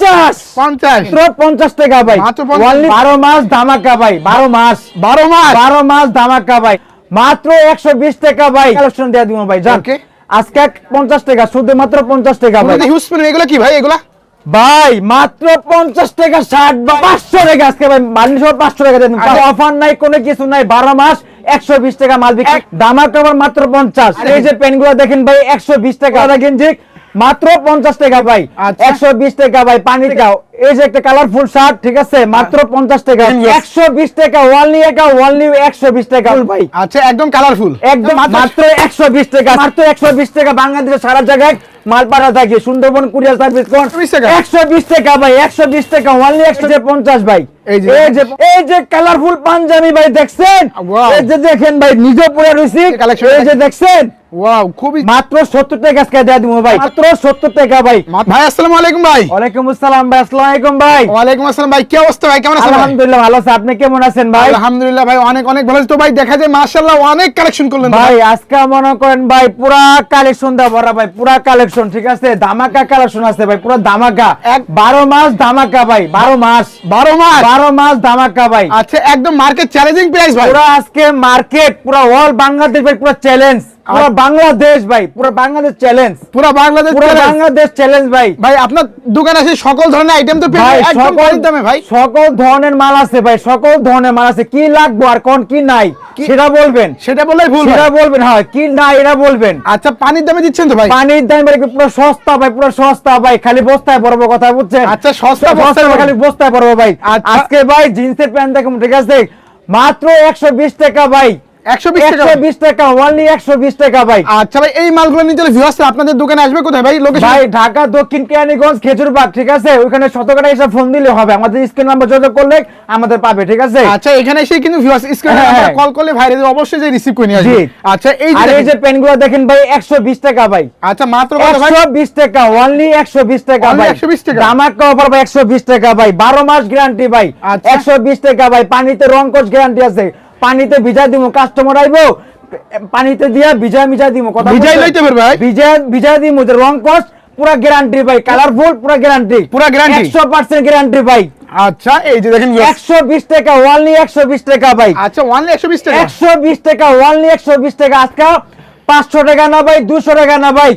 পঞ্চাশ। পঞ্চাশ। পঞ্চাশ টাকা ভাই। মাত্র 50 Only বারো মাস ধামাকা ভাই বারো মাস। বারো মাস? বারো মাস ধামাকা ভাই। মাত্র একশো বিশ টাকা ভাই। কালেকশন দিয়ে দিব ভাই জান আজকে পঞ্চাশ টাকা শুধু মাত্র পঞ্চাশ টাকা ভাই। এগুলো কি ভাই এগুলা? ভাই মাত্র পঞ্চাশ টাকা ষাট বা পাঁচশো টাকা আজকে ভাই। মালিশ পাঁচশো টাকা দেন। অফার নাই কোনো কিছু নাই। বারো মাস একশো বিশ টাকা মাল বিক্রি। কভার মাত্র পঞ্চাশ। এই যে পেনগুলো দেখেন ভাই একশো বিশ টাকা। আদা গেঞ্জি মাত্র পঞ্চাশ টাকা ভাই। আচ্ছা। একশো বিশ টাকা ভাই পানি টাকা এই যে একটা কালারফুল শার্ট ঠিক আছে? মাত্র পঞ্চাশ টাকা। একশো বিশ টাকা ওয়ানলি একা ওয়ানলি একশো বিশ টাকা ভাই। আচ্ছা একদম কালারফুল একদম মাত্র একশো বিশ টাকা। মাত্র একশো বিশ টাকা। বাংলাদেশের সারা জায়গায় মাল পাঠা থাকে সুন্দরবন কুরিয়ার সার্ভিস কোন একশো বিশ টাকা ভাই একশো বিশ টাকা অনলি একশো পঞ্চাশ ভাই। এই যে- কালারফুল পাঞ্জাবি ভাই দেখছেন? এই যে দেখেন ভাই নিজে পরে রয়েছি। এই যে দেখছেন? ওয়াও খুবই মাত্র সত্তর টাকা আজকে দেওয়া দিব ভাই। মাত্র সত্তর টাকা ভাই। ভাই আসসালামু আলাইকুম ভাই। ওয়ালাইকুম আসসালাম ভাই আসসালামু আলাইকুম ভাই। ওয়ালাইকুম আসসালাম ভাই কি অবস্থা ভাই? কেমন আছেন আলহামদুলিল্লাহ ভালো আছে। আপনি কেমন আছেন ভাই? আলহামদুলিল্লাহ ভাই অনেক অনেক ভালো। তো ভাই দেখা যায় মাশাআল্লাহ অনেক কালেকশন করলেন ভাই আজকে মনে করেন ভাই পুরা কালেকশন দেওয়া ভরা ভাই পুরা কালেকশন ঠিক আছে? ধামাকা কালেকশন আছে ভাই? পুরো দামাকা এক এক- বারো মাস ধামাকা ভাই বারো মাস। বারো মাস? বারো মাস ধামাকা ভাই। আচ্ছা একদম মার্কেট চ্যালেঞ্জিং প্রাইস ভাই। পুরো আজকে মার্কেট পুরো অল বাংলাদেশ ভাই পুরো চ্যালেঞ্জ পুরা বাংলাদেশ ভাই পুরা বাংলাদেশ চ্যালেঞ্জ পুরো বাংলাদেশ পুরা। বাংলাদেশ চ্যালেঞ্জ ভাই। ভাই আপনার দোকানে আছে সকল ধরনের আইটেম তো ভাই সকল দামে ভাই। সকল ধরনের মাল আছে ভাই সকল ধরনের মাল আছে। কি লাগবো আর কোন কি নাই সেটা বলবেন। সেটা বললেই ভুল সেটা বলবেন হ্যাঁ কি নাই এটা বলবেন। আচ্ছা পানির দামে দিচ্ছেন তো ভাই? পানির দাম ভাই পুরো সস্তা ভাই পুরো সস্তা ভাই খালি বস্তায় পড়ব কথা বুঝছেন? আচ্ছা, সস্তা বস্তায় বস্তায় খালি বস্তায় পড়ব ভাই। আচ্ছা। আজকে ভাই জিন্সের প্যান্ট দেখুন ঠিক আছে? মাত্র একশো বিশ টাকা ভাই। টাকা। অনলি টাকা ভাই। আচ্ছা ভাই এই মালগুলো নিতে হলে ভিউয়ার্স আপনাদের দোকানে আসবে কোথায় ভাই? লোকেশন ভাই ঢাকা দক্ষিণ কেরানীগঞ্জ খেজুরবাগ ঠিক আছে? ওইখানে শতকরা এসে ফোন দিলে হবে। আমাদের স্ক্রিন নাম্বার যোগাযোগ করলে আমাদের পাবে ঠিক আছে? আচ্ছা এখানে এসে কিন্তু ভিউয়ার্স স্ক্রিনে। কল করলে ভাই অবশ্যই যে রিসিভ করে নিয়ে আসবে। আচ্ছা এই আর এই যে যে পেনগুলো দেখেন ভাই একশো বিশ টাকা ভাই। আচ্ছা মাত্র কত ভাই? টাকা অনলি টাকা ভাই। 120 টাকা? ধামাকা অফার ভাই একশো বিশ টাকা ভাই। বারো মাস গ্যারান্টি ভাই। আচ্ছা। একশো বিশ টাকা ভাই। পানিতে রং কোচ গ্যারান্টি আছে। পানিতে ভিজা দিব কাস্টমার আইবো পানিতে দিয়া ভিজা ভিজা দিব কথা ভিজাই লইতে পারবে ভাই? ভিজা ভিজা দিব যে রং কোচ পুরা গ্যারান্টি ভাই কালারফুল পুরা গ্যারান্টি পুরা? একশো পার্সেন্ট গ্যারান্টি ভাই। আচ্ছা এই যে দেখেন viewers। একশো বিশ টাকা অনলি একশো বিশ টাকা ভাই। আচ্ছা ওয়ানলি একশো বিশ টাকা? একশো বিশ টাকা অনলি একশো বিশ টাকা। আজকে পাঁচশো টাকা না ভাই দুশো টাকা না ভাই।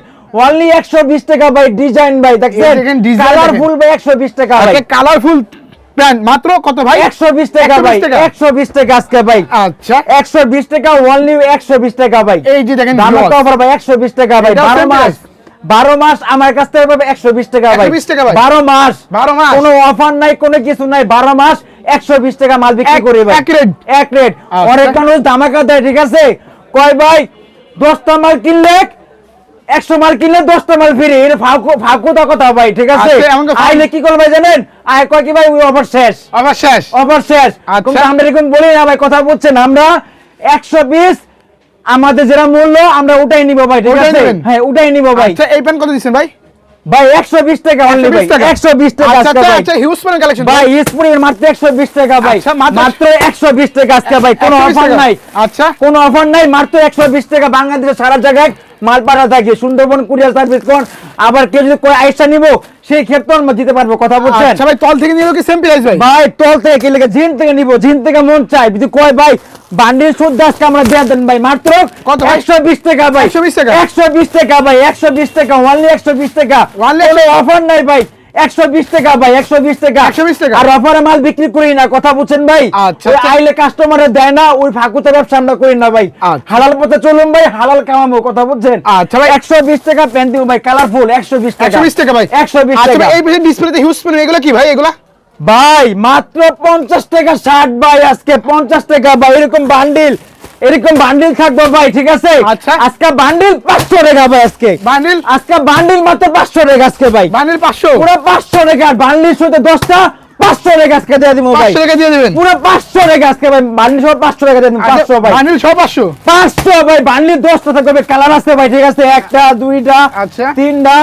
একশো বিশ টাকা ভাই ডিজাইন ভাই দেখেন, কালারফুল ভাই একশো বিশ টাকা ভাই। আচ্ছা কালারফুল প্যান্ট মাত্র কত ভাই? একশো বিশ টাকা ভাই টাকা? একশো বিশ টাকা আজকে ভাই। আচ্ছা। একশো বিশ টাকা অনলি টাকা ভাই। এই যে দেখেন দাম অফার ভাই একশো বিশ টাকা ভাই। এটাও বারো same মাস বারো মাস আমার কাছ থেকে পাবে একশো বিশ টাকা ভাই। 120? বারো মাস। বারো মাস? কোনো অফার নাই কোনো কিছু নাই। বারো মাস একশো বিশ টাকা মাল বিক্রি করি ভাই। এক রেট। আচ্ছা। অনেক মানুষ ধামাকা দেয় ঠিক আছে? কয় ভাই দশটা মাল কিনলে একশো মাল কিনলে দশটা মাল ফ্রি। এটা ফাঁকু ফাঁকু তো কথা ভাই ঠিক আছে? আইলে কি করবে জানেন? আয় কয় কি ভাই অফার শেষ। আবার শেষ? অফার শেষ। আচ্ছা। কিন্তু আমরা এরকম বলি না ভাই কথা বলছেন আমরা। একশো বিশ আমাদের যেটা মূল্য আমরা উঠাই নিব ভাই ঠিক আছে? হ্যাঁ উঠাই নিব ভাই। আচ্ছা এই প্যান্ট কত দিচ্ছেন ভাই? ভাই একশো বিশ টাকা অনলি ভাই 120 টাকা? একশো বিশ টাকা আচ্ছা আজকে ভাই। আচ্ছা হিউজ প্যান্ট কালেকশন ভাই স্প্রিং মাত্র একশো বিশ টাকা ভাই। মাত্র- মাত্র একশো বিশ টাকা আজকে ভাই কোনো অফার নাই। আচ্ছা। কোনো অফার নাই মাত্র একশো বিশ টাকা বাংলাদেশের সারা জায়গায় মাল পাঠা থাকে সুন্দরবন কুরিয়ার সার্ভিস কোন? আবার কেউ যদি আইসা নিবো সেই ক্ষেত্রে আমরা দিতে পারব কথা বলছেন? সবাই ভাই তল থেকে নিয়ে কি সেম প্রাইস ভাই? ভাই তল থেকে কি লাগে জিন থেকে নিবো? জিন থেকে মন চাই। যদি কয় ভাই বান্ডিল সুদ আজকে আমরা দিয়ে দেন ভাই মাত্র কত ভাই? একশো বিশ টাকা ভাই। 120 টাকা? একশো বিশ টাকা ভাই একশো বিশ টাকা অনলি একশো বিশ টাকা। অনলি অফার নাই ভাই। একশো বিশ টাকা ভাই টাকা। 120 টাকা? আর অফারে মাল বিক্রি করি না কথা বুঝছেন ভাই? ওই। আইলে কাস্টমারে দেয় না ওই ফাঁকুতে ব্যবসা আমরা করি না ভাই। হালাল পথে চলুন ভাই হালাল কামাবো কথা বুঝছেন? আচ্ছা ভাই। একশো বিশ টাকা প্যান্ট দিব ভাই কালারফুল একশো বিশ টাকা। একশো বিশ টাকা ভাই। একশো বিশ টাকা। এই ডিসপ্লেতে হিউজ প্যান্ট এগুলো কি ভাই এগুলা? ভাই মাত্র পঞ্চাশ টাকা ষাট ভাই আজকে পঞ্চাশ টাকা ভাই এরকম বান্ডিল এরকম বান্ডিল থাকবে ভাই ঠিক আছে? আচ্ছা। আজকে বান্ডিল পাঁচশো টাকা ভাই আজকে। বান্ডিল আজকে বান্ডিল মাত্র পাঁচশো টাকা আজকে ভাই। বান্ডিল পাঁচশো? পুরো পাঁচশো টাকা বান্ডিল শুধু দশটা পাঁচশো টাকা আজকে দিয়ে দিব ভাই। পাঁচশো টাকা দিয়ে দেবেন? পুরো পাঁচশো টাকা আজকে ভাই বান্ডিল পাঁচশো টাকা দিয়ে পাঁচশো ভাই। বান্ডিল সব পাঁচশো? পাঁচশো ভাই বান্ডিল দশটা থাকবে কালার আছে ভাই ঠিক আছে? একটা দুইটা আচ্ছা। তিনটা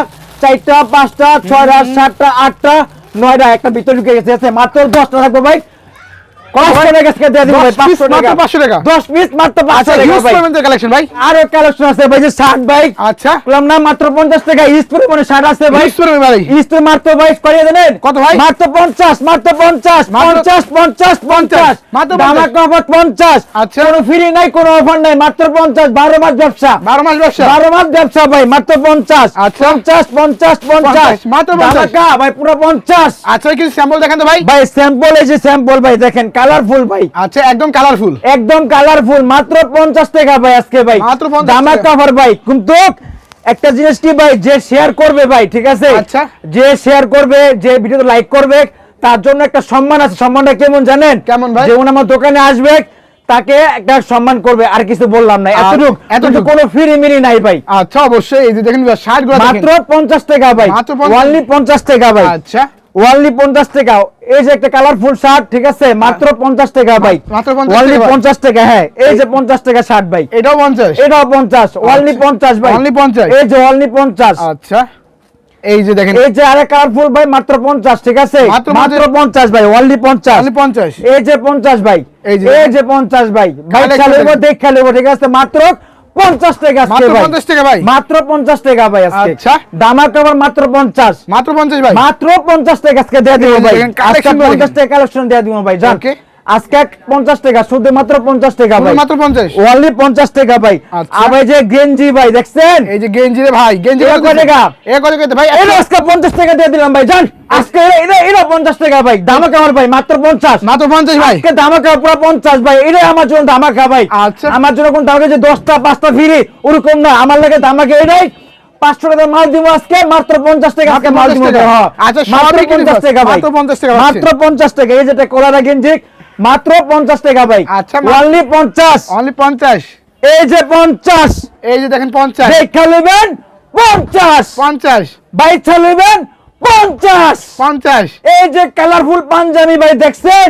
চারটা পাঁচটা ছয়টা সাতটা আটটা নয়টা একটা ভিতরে ঢুকে গেছে মাত্র দশটা থাকবে ভাই। কত ভাই? 500 টাকা আজকে দিয়ে দিব ভাই? 10 piece 500 টাকা। মাত্র 500 টাকা। 10 পিস মাত্র 500 টাকা হিউজ ভাই। পরিমাণের কালেকশন ভাই। আরও কালেকশন আছে ভাই যে শার্ট ভাই। বললাম না মাত্র 50 টাকা ইউজ করে শার্ট আছে ভাই। হিউজ পরিমাণ ভাই। ইউজ করে মাত্র ভাই করিয়ে দেন কত ভাই? মাত্র 50 মাত্র 50 মাত্র- 50 50 50 মাত্র 50 দামা কফট 50। কোনো ফ্রি নাই কোনো অফার নাই মাত্র 50 12 মাস ব্যবসা। 12 মাস ব্যবসা? বারো মাস ব্যবসা ভাই মাত্র পঞ্চাশ। আচ্ছা। পঞ্চাশ পঞ্চাশ পঞ্চাশ। মাত্র 50 ভাই পুরো পঞ্চাশ। আচ্ছা কিছু স্যাম্পল দেখান তো ভাই। ভাই স্যাম্পল এই যে স্যাম্পল ভাই দেখেন কালারফুল ভাই। আচ্ছা একদম কালারফুল একদম কালারফুল মাত্র পঞ্চাশ টাকা ভাই আজকে ভাই। মাত্র 50 ধামাকা টাকা। ভাই। কিন্তু একটা জিনিস কি ভাই যে শেয়ার করবে ভাই ঠিক আছে? আচ্ছা। যে শেয়ার করবে যে ভিডিওতে লাইক করবে তার জন্য একটা সম্মান আছে। সম্মানটা কেমন জানেন? কেমন ভাই? যেমন আমার দোকানে আসবে তাকে একটা সম্মান করবে আর কিছু বললাম না। এতটুকু। এতটুকু। কোনো ফ্রি মিনি নাই ভাই। আচ্ছা অবশ্যই। এই যে দেখেন শার্টগুলো মাত্র পঞ্চাশ টাকা ভাই। মাত্র 50 পঞ্চাশ টাকা ভাই। আচ্ছা। পঞ্চাশ টাকা। এই যে একটা কালারফুল শার্ট ঠিক আছে? মাত্র পঞ্চাশ টাকা ভাই। 50 ভাই। পঞ্চাশ টাকা হ্যাঁ। এই যে পঞ্চাশ টাকা শার্ট ভাই। এটাও 50 এটাও পঞ্চাশ। ওনলি আচ্ছা। পঞ্চাশ ভাই। Only 50 এই যে পঞ্চাশ। আচ্ছা। এই যে দেখেন। এই যে আরেক কালারফুল ভাই মাত্র পঞ্চাশ ঠিক আছে? মাত্র মাত্র পঞ্চাশ ভাই ওনলি পঞ্চাশ। অনলি 50 এই যে পঞ্চাশ ভাই। এই যে- এই যে পঞ্চাশ ভাই। ভাই দেখেন। দেখ ঠিক আছে? মাত্র পঞ্চাশ টাকা আজকে ভাই। 50 টাকা ভাই? মাত্র পঞ্চাশ টাকা ভাই আজকে। আচ্ছা। দামার কভার মাত্র পঞ্চাশ। মাত্র 50 ভাই? মাত্র পঞ্চাশ টাকা আজকে দিয়ে দিব ভাই। আজকে collection গুলো পঞ্চাশ দেখেন। টাকা কালেকশন দিয়ে দিব ভাই জান. আজকে পঞ্চাশ টাকা শুধু মাত্র পঞ্চাশ টাকা ভাই। মাত্র 50 ওনলি পঞ্চাশ টাকা ভাই। আর ভাই যে গেঞ্জি ভাই দেখছেন? এই যে গেঞ্জি রে ভাই গেঞ্জি কয় টাকা? এ কত কত ভাই এটা আজকে পঞ্চাশ টাকা দিয়ে দিলাম ভাই জান। আজকে এটা- এটা এটা পঞ্চাশ টাকা ভাই দামা কামার ভাই মাত্র পঞ্চাশ। মাত্র 50 ভাই? আজকে পুরো পঞ্চাশ ভাই এটাই আমার জন্য ভাই। আচ্ছা। আমার জন্য কোন ধামাকা যে দশটা পাঁচটা ফিরি ওরকম না। আমার লাগে ধামাকা এটাই পাঁচশো টাকা মাল দিব আজকে মাত্র পঞ্চাশ টাকা আজকে মাত্র মাল দিব টাকা। আচ্ছা, মাত্র পঞ্চাশ 50 টাকা মাত্র পঞ্চাশ টাকা। এই যেটা কলারা গেঞ্জি মাত্র পঞ্চাশ টাকা ভাই। আচ্ছা, অনলি পঞ্চাশ। অনলি 50 এই যে পঞ্চাশ। এই যে দেখেন 50 দেখা নেবেন পঞ্চাশ। 50 বাইক নেবেন পঞ্চাশ। 50 এই যে কালারফুল পাঞ্জাবি ভাই দেখছেন?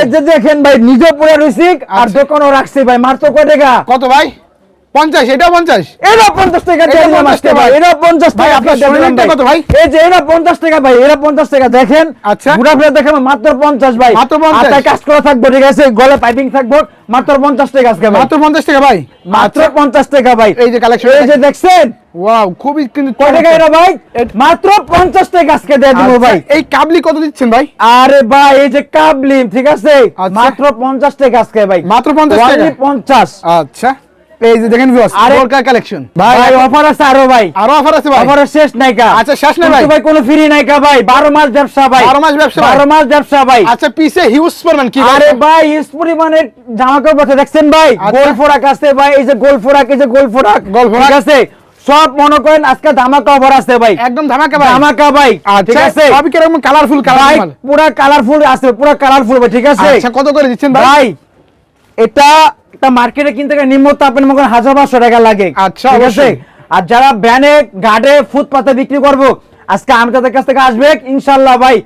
এই যে দেখেন ভাই নিজে পরে রয়েছি আর আচ্ছা। দোকানও রাখছি ভাই মাত্র কয় টাকা? কত ভাই? 50 এটাও 50 এরা পঞ্চাশ টাকা দিয়ে এটা দিলাম 50 আজকে টাকা। ভাই। ভাই। এরা পঞ্চাশ ভাই, টাকা আপনার দিয়ে। কত ভাই? এই যে এরা পঞ্চাশ টাকা ভাই এরা পঞ্চাশ টাকা দেখেন। আচ্ছা। ঘুরা ফিরে দেখেন মাত্র পঞ্চাশ ভাই। মাত্র 50 হাতায় কাজ করা থাকব ঠিক আছে? গলে পাইপিং থাকব মাত্র পঞ্চাশ টাকা আজকে ভাই। মাত্র 50 টাকা ভাই। মাত্র আচ্ছা। পঞ্চাশ টাকা ভাই। এই যে collection এই যে দেখছেন? ওয়াও খুবই কিন্তু কয় টাকা এরা ভাই? মাত্র পঞ্চাশ টাকা আজকে দিয়ে দিব আচ্ছা, ভাই। এই কাবলি কত দিচ্ছেন ভাই? আরে ভাই এই যে কাবলিম ঠিক আছে? আচ্ছা। মাত্র পঞ্চাশ টাকা আজকে ভাই। মাত্র 50 টাকা? Only পঞ্চাশ। আচ্ছা। এই যে দেখেন ভিউয়ার্স বোরকা কালেকশন ভাই অফার আছে আরও ভাই। আরও অফার আছে ভাই। অফারের শেষ নাইকা আচ্ছা, শেষ নাই ভাই। ভাই কোনো ফ্রি নাইকা ভাই। বারো মাস ব্যবসা ভাই। 12 মাস ব্যবসা ভাই। বারো মাস ব্যবসা ভাই। আচ্ছা পিছে হিউজ পরিমাণ কি আরে ভাই ইস পরিমাণের জামা কাপড় দেখছেন ভাই? আচ্ছা। গোল ফোরাক আছে ভাই। এই যে গোল ফোরাক এই যে গোল ফোরাক। গোল ফোরাক। আছে? সব মনে করেন আজকে ধামাকা অফার আছে ভাই। একদম ধামাকা ভাই। ধামাকা ভাই। ঠিক আচ্ছা আছে? সবই কীরকম কালারফুল কালারফুল পুরা কালারফুল আছে পুরা কালারফুল ভাই। ঠিক আছে? আচ্ছা কত করে দিচ্ছেন ভাই? ভাই এটা একটা মার্কেটে কিনতে গেলে নিম্ন তাপের মনে হাজার পাঁচশো টাকা লাগে। আচ্ছা, ঠিক আছে? অবশ্যই। আর যারা ব্যানে গাড়ে ফুটপাতে বিক্রি করব আজকে আমি তাদের কাছ থেকে আসবে ইনশাল্লাহ ভাই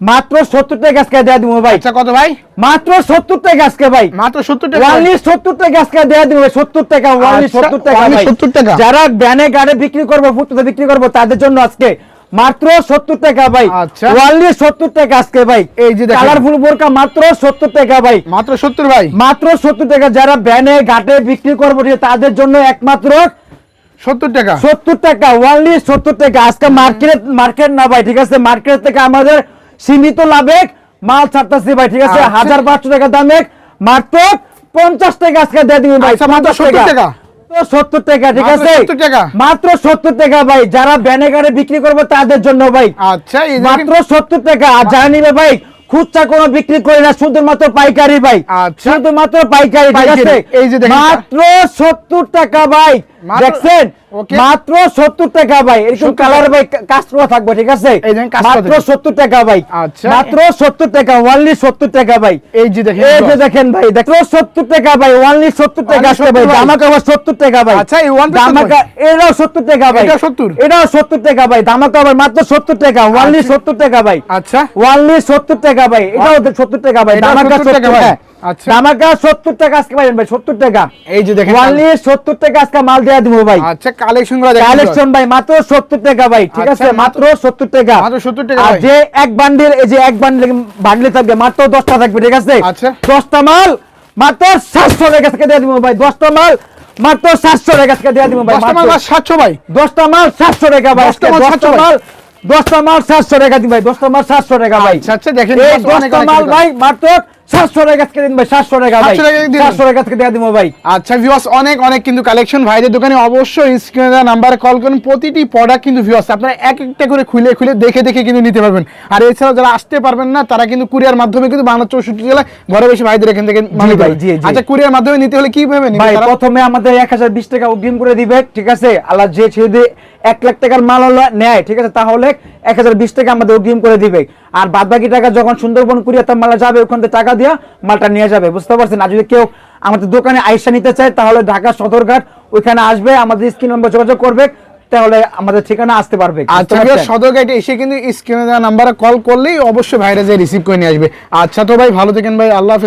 মাত্র সত্তর টাকা আজকে দেওয়া দিব ভাই। আচ্ছা কত ভাই? মাত্র সত্তর টাকা আজকে ভাই। মাত্র 70 টাকা? ওয়ানলি সত্তর টাকা আজকে দেওয়া দিব সত্তর টাকা ওয়ানলি আচ্ছা, সত্তর টাকা 70 টাকা। যারা ব্যানে গাড়ে বিক্রি করব ফুটপাতে বিক্রি করব তাদের জন্য আজকে মাত্র সত্তর টাকা ভাই। আচ্ছা। ওয়ানলি সত্তর টাকা আজকে ভাই। এই যে কালারফুল বোরকা মাত্র সত্তর টাকা ভাই। মাত্র 70 ভাই? মাত্র সত্তর টাকা যারা ব্যানে ঘাটে বিক্রি করব তাদের জন্য একমাত্র 70 টাকা। সত্তর টাকা ওনলি সত্তর টাকা। আজকে মার্কেট মার্কেট না ভাই ঠিক আছে? মার্কেট থেকে আমাদের সীমিত লাভে মাল ছাড়তেছি ভাই ঠিক আছে? আচ্ছা। হাজার পাঁচশো টাকা দামে মাত্র পঞ্চাশ টাকা আজকে দিয়ে দিবেন ভাই আচ্ছা, মাত্র 50 70 টাকা। সত্তর টাকা ঠিক আছে মাত্র সত্তর টাকা ভাই যারা ব্যানে গাড়ি বিক্রি করবে তাদের জন্য ভাই আচ্ছা মাত্র সত্তর টাকা আর যারা নিবে ভাই খুচরা কোনো বিক্রি করি না শুধুমাত্র পাইকারি ভাই আচ্ছা। শুধুমাত্র পাইকারি ঠিক। আছে। মাত্র সত্তর টাকা ভাই দেখছেন. মাত্র সত্তর টাকা ভাই এরকম 70 কালার ভাই করা থাকবে ঠিক আছে মাত্র থাকবে। সত্তর টাকা ভাই আচ্ছা। মাত্র সত্তর টাকা ওনলি সত্তর টাকা ভাই এই যে দেখেন এই যে দেখেন ভাই দেখো সত্তর টাকা ভাই ওনলি সত্তর টাকা Only ভাই 70 ভাই। দামাকা সত্তর টাকা ভাই আচ্ছা, এই piece দামাকা এটাও সত্তর টাকা ভাই এটাও 70 এটাও সত্তর টাকা ভাই দামাকা ভাই মাত্র সত্তর টাকা ওনলি আচ্ছা। সত্তর টাকা ভাই আচ্ছা ওনলি সত্তর টাকা ভাই এটাও সত্তর টাকা ভাই এটাও দামাকা 70 টাকা ভাই। টাকা আচ্ছা। ধামাকা সত্তর টাকা আজকে পাইবেন ভাই সত্তর টাকা। এই যে দেখেন ওয়ানলি সত্তর টাকা আজকে মাল দেওয়া দিব ভাই। আচ্ছা কালেকশনগুলো দেখেন কালেকশন ভাই মাত্র সত্তর টাকা ভাই ঠিক আচ্ছা, আছে? মাত্র সত্তর টাকা। মাত্র 70 টাকা আর যে এক বান্ডিল এই যে এক বান্ডিল বান্ডিল থাকবে মাত্র দশটা থাকবে ঠিক আছে? আচ্ছা। দশটা মাল মাত্র সাতশো টাকা থেকে দিয়ে দিব ভাই। দশটা মাল মাত্র সাতশো টাকা থেকে দিয়ে দিব ভাই দশটা মাল মাত্র। বা সাতশো ভাই। দশটা মাল সাতশো টাকা ভাই দশটা মাল দশটা মাল সাতশো টাকা দিন ভাই দশটা মাল সাতশো টাকা ভাই। আচ্ছা, দেখেন, এই দশটা মাল ভাই মাত্র সাতশো টাকা থেকে দিন ভাই সাতশো টাকা ভাই। 700 টাকা দিয়ে দিন। সাতশো টাকা থেকে দিয়ে দিব ভাই। আচ্ছা ভিউয়ার্স অনেক অনেক কিন্তু কালেকশন ভাইদের দোকানে অবশ্যই স্ক্রিনে দেওয়া নাম্বারে কল করুন। প্রতিটি প্রোডাক্ট কিন্তু ভিউয়ার্স আপনারা এক একটা করে খুলে খুলে দেখে দেখে কিন্তু নিতে পারবেন। আর এছাড়াও যারা আসতে পারবেন না তারা কিন্তু কুরিয়ার মাধ্যমে কিন্তু বাংলা চৌষট্টি জেলায় ঘরে বসে ভাইদের এখান থেকে নিতে ভাই, পারবেন। জি, জি। আচ্ছা কুরিয়ার মাধ্যমে নিতে হলে ভাই প্রথমে আমাদের এক হাজার বিশ টাকা অগ্রিম করে দিবে ঠিক আছে? আল্লাহ যে যদি এক লাখ টাকার মাল হলো নেয় ঠিক আছে? তাহলে এক হাজার বিশ টাকা আমাদের অগ্রিম করে দিবে। আর বাদ বাকি টাকা যখন সুন্দরবন কুরিয়া তার মালা যাবে ওখান থেকে টাকা দিয়া মালটা নিয়ে যাবে বুঝতে পারছেন? আর যদি কেউ আমাদের দোকানে আইসা নিতে চায় তাহলে ঢাকা সদরঘাট ওইখানে আসবে আমাদের স্ক্রিন নম্বর যোগাযোগ করবে তাহলে আমাদের ঠিকানা আসতে পারবে। আচ্ছা সদর গাইডে এসে কিন্তু স্ক্রিনে দেওয়া নাম্বারে কল করলেই অবশ্যই ভাইরা যে রিসিভ করে নিয়ে আসবে। আচ্ছা তো ভাই ভালো থাকেন ভাই আল্লাহ হাফেজ।